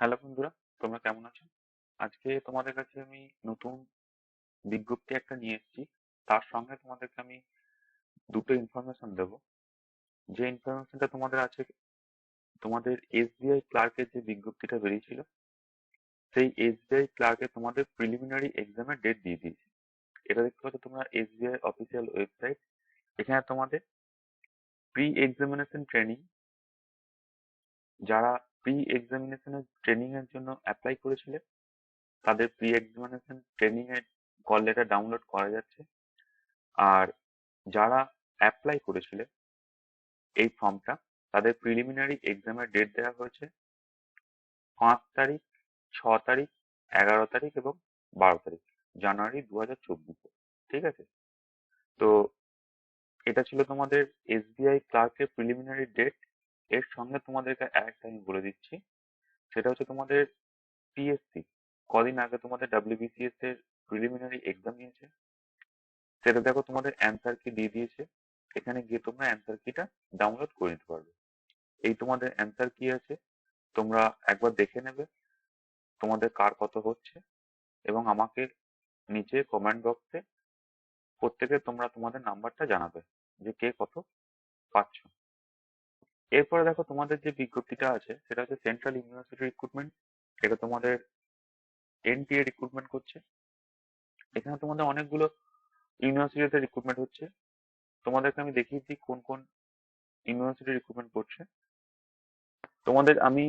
Hello বন্ধুরা, তোমরা কেমন আছো? আজকে তোমাদের কাছে আমি নতুন বিজ্ঞপ্তি একটা নিয়ে এসেছি। তার সঙ্গে তোমাদেরকে আমি দুটো ইনফরমেশন দেবো। যে ইনফরমেশনটা তোমাদের আছে, তোমাদের এসবিআই ক্লার্কের যে বিজ্ঞপ্তিটা বেরিয়েছিল, সেই এসবিআই ক্লার্কে তোমাদের প্রিলিমিনারি এক্সামের ডেট দিয়ে দিয়েছে। এটা দেখতে পাচ্ছ তোমরা এসবিআই অফিসিয়াল ওয়েবসাইট এখানে তোমাদের প্রি এক্সামিনেশন ট্রেনিং যারা প্রি এক্সামিনেশনের ট্রেনিং এর জন্য অ্যাপ্লাই করেছিলে? তাদের প্রি এক্সামিনেশন ট্রেনিং এর কল লেটার ডাউনলোড করা যাচ্ছে। আর যারা অ্যাপ্লাই করেছিলে এই ফর্মটা তাদের প্রিলিমিনারি এক্সামের ডেট দেওয়া হয়েছে পাঁচ তারিখ, ছ তারিখ, এগারো তারিখ এবং বারো তারিখ, জানুয়ারি দু হাজার চব্বিশে। ঠিক আছে? তো এটা ছিল তোমাদের এসবিআই ক্লার্কের প্রিলিমিনারি ডেট এর সঙ্গে তোমাদেরকে একটা আমি বলে দিচ্ছি। সেটা হচ্ছে তোমাদের পিএসসি কদিন আগে তোমাদের ডাব্লিউবিসিএস এর প্রিলিমিনারি এক্সাম নিয়েছে সেটা দেখো তোমাদের অ্যান্সার কি দিয়ে দিয়েছে। এখানে গিয়ে তোমরা অ্যান্সার কিটা ডাউনলোড করে নিতে পারবে। এই তোমাদের অ্যান্সার কি আছে। তোমরা একবার দেখে নেবে তোমাদের কার কত হচ্ছে এবং আমাকে নিচে কমেন্ট বক্সে প্রত্যেকে তোমরা তোমাদের নাম্বারটা জানাবে যে কে কত পাচ্ছ। এরপরে দেখো তোমাদের যে বিজ্ঞপ্তিটা আছে, সেটা হচ্ছে সেন্ট্রাল ইউনিভার্সিটি রিক্রুটমেন্ট এটা তোমাদের এনটিএ রিক্রুটমেন্ট করছে। এখানে তোমাদের অনেকগুলো ইউনিভার্সিটিতে রিক্রুটমেন্ট হচ্ছে। তোমাদেরকে আমি দেখিয়েছি কোন কোন ইউনিভার্সিটি রিক্রুটমেন্ট করছে। তোমাদের আমি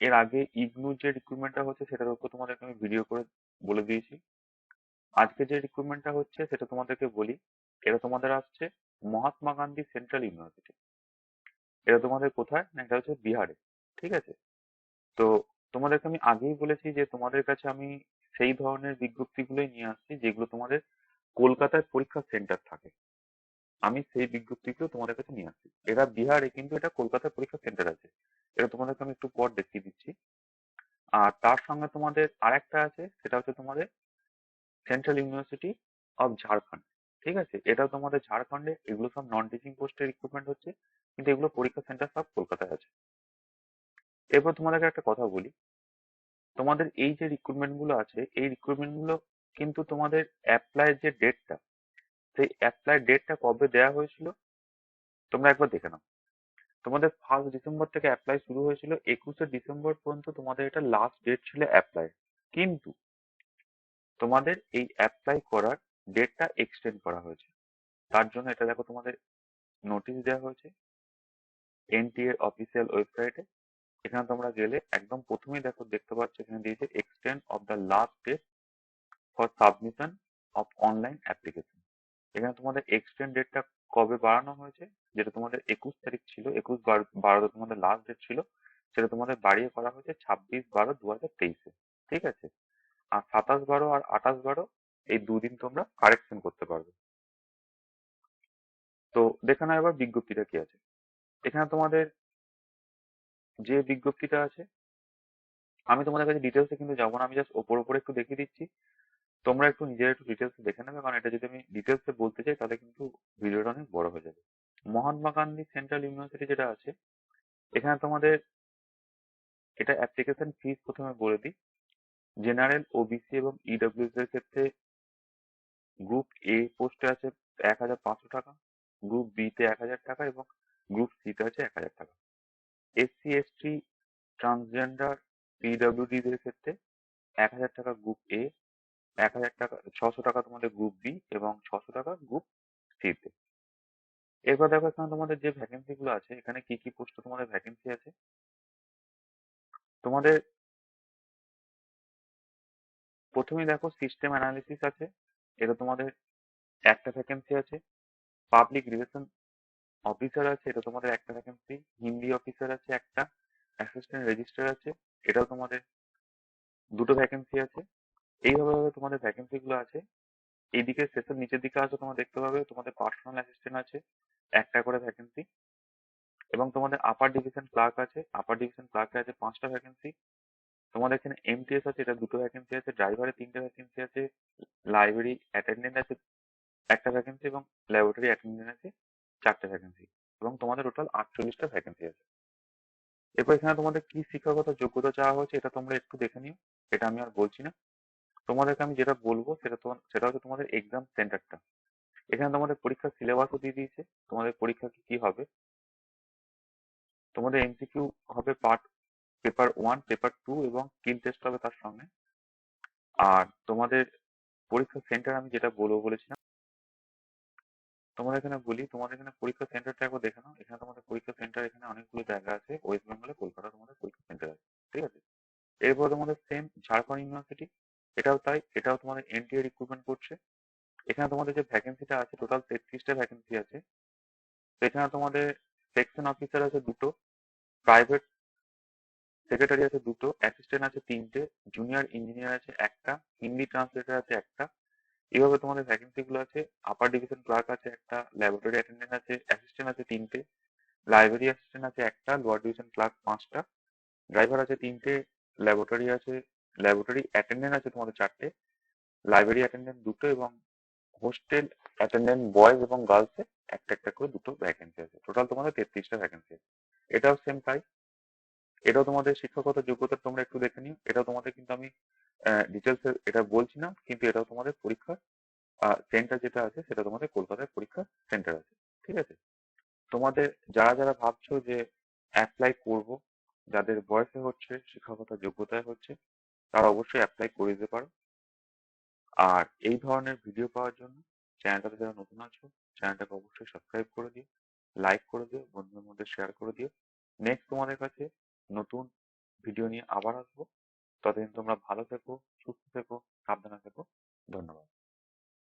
এর আগে ইগনুর যে রিক্রুটমেন্টটা হচ্ছে, সেটার উপর তোমাদেরকে আমি ভিডিও করে বলে দিয়েছি। আজকে যে রিক্রুটমেন্টটা হচ্ছে, সেটা তোমাদেরকে বলি, এটা তোমাদের আসছে মহাত্মা গান্ধী সেন্ট্রাল ইউনিভার্সিটি এটা তোমাদের কোথায়? না, এটা হচ্ছে বিহারে, ঠিক আছে? তো তোমাদেরকে আমি আগেই বলেছি যে তোমাদের কাছে আমি সেই ধরনের বিজ্ঞপ্তিগুলোই নিয়ে আসছি, যেগুলো তোমাদের কলকাতায় পরীক্ষা সেন্টার থাকে। আমি সেই বিজ্ঞপ্তিগুলো তোমাদের কাছে নিয়ে আসছি। এরা বিহারে কিন্তু এটা কলকাতায় পরীক্ষা সেন্টার আছে। এটা তোমাদেরকে আমি একটু পর দেখিয়ে দিচ্ছি। আর তার সঙ্গে তোমাদের আরেকটা আছে, সেটা হচ্ছে তোমাদের সেন্ট্রাল ইউনিভার্সিটি অফ ঝাড়খণ্ড ঠিক আছে? এটাও তোমাদের ঝাড়খণ্ডে, এগুলো সব নন টিচিং পোস্টের রিক্রুটমেন্ট হচ্ছে, কিন্তু এগুলো পরীক্ষা সেন্টার সব কলকাতায় আছে। এরপর তোমাদেরকে একটা কথা বলি। তোমাদের এই যে রিক্রুটমেন্টগুলো আছে, এই রিক্রুটমেন্টগুলো কিন্তু তোমাদের অ্যাপ্লাই যে ডেটটা সেই অ্যাপ্লাই ডেটটা কবে দেওয়া হয়েছিল, তোমরা একবার দেখে নাও। তোমাদের ফার্স্ট ডিসেম্বর থেকে অ্যাপ্লাই শুরু হয়েছিল, একুশে ডিসেম্বর পর্যন্ত তোমাদের এটা লাস্ট ডেট ছিল অ্যাপ্লাই কিন্তু তোমাদের এই অ্যাপ্লাই করার ডেটটা এক্সটেন্ড করা হয়েছে। তার জন্য এটা দেখো তোমাদের নোটিশ দেওয়া হয়েছে এনটিএ অফিসিয়াল ওয়েবসাইটে এখানে তোমরা গেলে একদম প্রথমেই দেখো দেখতে পাচ্ছ এখানে দিয়েছে extend of the last date for submission of online application এখানে তোমাদের এক্সটেন্ড ডেটটা কবে বাড়ানো হয়েছে, যেটা তোমাদের একুশ তারিখ ছিল, একুশ বারো তোমাদের লাস্ট ডেট ছিল, সেটা তোমাদের বাড়িয়ে করা হয়েছে ছাব্বিশ বারো দু হাজার তেইশে। ঠিক আছে? আর সাতাশ বারো আর আঠাশ বারো এই দুদিন তোমরা কারেকশন করতে পারবে। তো দেখে নাও এবার বিজ্ঞপ্তিটা কি আছে। এখানে তোমাদের যে বিজ্ঞপ্তিটা আছে, আমি তোমাদের কাছে ডিটেলসে কিন্তু যাব না, আমি জাস্ট ওপর ওপরে একটু দেখিয়ে দিচ্ছি। তোমরা একটু নিজের একটু ডিটেলস দেখে নেবে, কারণ এটা যদি আমি ডিটেলসে বলতে চাই, তাহলে কিন্তু ভিডিওটা অনেক বড় হয়ে যাবে। মহাত্মা গান্ধী সেন্ট্রাল ইউনিভার্সিটি যেটা আছে, এখানে তোমাদের এটা অ্যাপ্লিকেশন ফিস প্রথমে বলে দিই। জেনারেল ওবিসি এবং ইডব্লিউএস এর ক্ষেত্রে গ্রুপ এ পোস্টে আছে এক হাজার পাঁচশো টাকা গ্রুপ বি তে এক হাজার টাকা এবং গ্রুপ সি তে আছে এক হাজার টাকা। এসসি এসটি ট্রান্সজেন্ডার পিডব্লিউডি দের ক্ষেত্রে এক হাজার টাকা গ্রুপ এ এক হাজার টাকা, ছশো টাকা তোমাদের গ্রুপ বি এবং ছশো টাকা গ্রুপ সি তে। এরপর দেখো এখানে তোমাদের যে ভ্যাকেন্সি গুলো আছে, এখানে কি কি পোস্টে তোমাদের ভ্যাকেন্সি আছে? তোমাদের প্রথমেই দেখো সিস্টেম অ্যানালিসিস আছে এটা তোমাদের একটা ভ্যাকেন্সি আছে পাবলিক রিলেশন অফিসার আছে, এটা তোমাদের একটা ভ্যাকেন্সি হিন্দি অফিসার আছে একটা অ্যাসিস্ট্যান্ট রেজিস্টার আছে, এটাও তোমাদের দুটো ভ্যাকেন্সি আছে। এইভাবে ভাবে তোমাদের ভ্যাকেন্সি গুলো আছে। এইদিকে শেষের নিচের দিকে আসো, তোমরা দেখতে পাবে তোমাদের পার্সোনাল অ্যাসিস্ট্যান্ট আছে, একটা করে ভ্যাকেন্সি এবং তোমাদের আপার ডিভিশন ক্লার্ক আছে আপার ডিভিশন ক্লার্কে আছে পাঁচটা ভ্যাকেন্সি তোমাদের এখানে এমটিএস আছে, এটা দুটো ভ্যাকেন্সি আছে ড্রাইভারের তিনটে ভ্যাকেন্সি আছে লাইব্রেরি অ্যাটেন্ডেন্ট আছে, একটা ভ্যাকেন্সি এবং ল্যাবরেটরি অ্যাটেন্ডেন্ট আছে, চারটে ভ্যাকেন্সি এবং তোমাদের টোটাল আটচল্লিশটা ভ্যাকেন্সি আছে। এরপর এখানে তোমাদের কি শিক্ষাগত যোগ্যতা চাওয়া হয়েছে এটা তোমরা একটু দেখে নিও, এটা আমি আর বলছি না। তোমাদেরকে আমি যেটা বলব সেটা তোমার সেটা হচ্ছে তোমাদের এক্সাম সেন্টারটা এখানে তোমাদের পরীক্ষার সিলেবাসও দিয়ে দিয়েছে, তোমাদের পরীক্ষা কি কি হবে? তোমাদের এমসিকিউ হবে part paper one paper two এবং স্কিল টেস্ট হবে তার সঙ্গে। আর তোমাদের পরীক্ষার সেন্টার আমি যেটা বলব বলেছিলাম, তোমাদের এখানে বলি, তোমাদের এখানে পরীক্ষা সেন্টারটা একবার দেখে নাও। এখানে তোমাদের পরীক্ষা সেন্টার এখানে অনেকগুলো জায়গা আছে। ওয়েস্ট বেঙ্গলে কলকাতা তোমাদের পরীক্ষা সেন্টার আছে, ঠিক আছে? এরপর তোমাদের সেম ঝাড়খণ্ড ইউনিভার্সিটি এটাও তাই, এটাও তোমাদের এনটিএ রিক্রুটমেন্ট করছে। এখানে তোমাদের যে ভ্যাকেন্সিটা আছে টোটাল তেত্রিশটা ভ্যাকেন্সি আছে। তো এখানে তোমাদের সেকশন অফিসার আছে দুটো প্রাইভেট সেক্রেটারি আছে দুটো অ্যাসিস্ট্যান্ট আছে তিনটে জুনিয়র ইঞ্জিনিয়ার আছে একটা হিন্দি ট্রান্সলেটার আছে একটা। এভাবে তোমাদের ভ্যাকেন্সি গুলো আছে আপার ডিভিশন ক্লার্ক আছে একটা ল্যাবরেটরি অ্যাটেন্ডেন্ট আছে অ্যাসিস্ট্যান্ট আছে তিনটে লাইব্রেরি অ্যাসিস্ট্যান্ট আছে একটা লোয়ার ডিভিশন ক্লার্ক পাঁচটা ড্রাইভার আছে তিনটে ল্যাবরেটরি আছে ল্যাবরেটরি অ্যাটেন্ডেন্ট আছে তোমাদের চারটে লাইব্রেরি অ্যাটেন্ডেন্ট দুটো এবং হোস্টেল অ্যাটেন্ডেন্ট বয়েজ এবং গার্লসে একটা একটা করে দুটো ভ্যাকেন্সি আছে। টোটাল তোমাদের তেত্রিশটা ভ্যাকেন্সি আছে। এটাও সেম তাই এটাও তোমাদের শিক্ষাগত যোগ্যতা তোমরা একটু দেখে নিও। এটাও তোমাদের কিন্তু আমি ডিটেলস এটা বলছি না, কিন্তু এটাও তোমাদের পরীক্ষার সেন্টার যেটা আছে সেটা তোমাদের কলকাতায় পরীক্ষা সেন্টার আছে, ঠিক আছে? তোমাদের যারা যারা ভাবছ যে অ্যাপ্লাই করব, যাদের বয়সে হচ্ছে শিক্ষাগত যোগ্যতায় হচ্ছে, তারা অবশ্যই অ্যাপ্লাই করে দিতে পারো। আর এই ধরনের ভিডিও পাওয়ার জন্য চ্যানেলটাতে যারা নতুন আছো চ্যানেলটাকে অবশ্যই সাবস্ক্রাইব করে দিও লাইক করে দিও, বন্ধুদের মধ্যে শেয়ার করে দিও। নেক্সট তোমাদের কাছে নতুন ভিডিও নিয়ে আবার আসব। ততদিন তোমরা ভালো থেকো সুস্থ থেকো সাবধানে থেকো। ধন্যবাদ।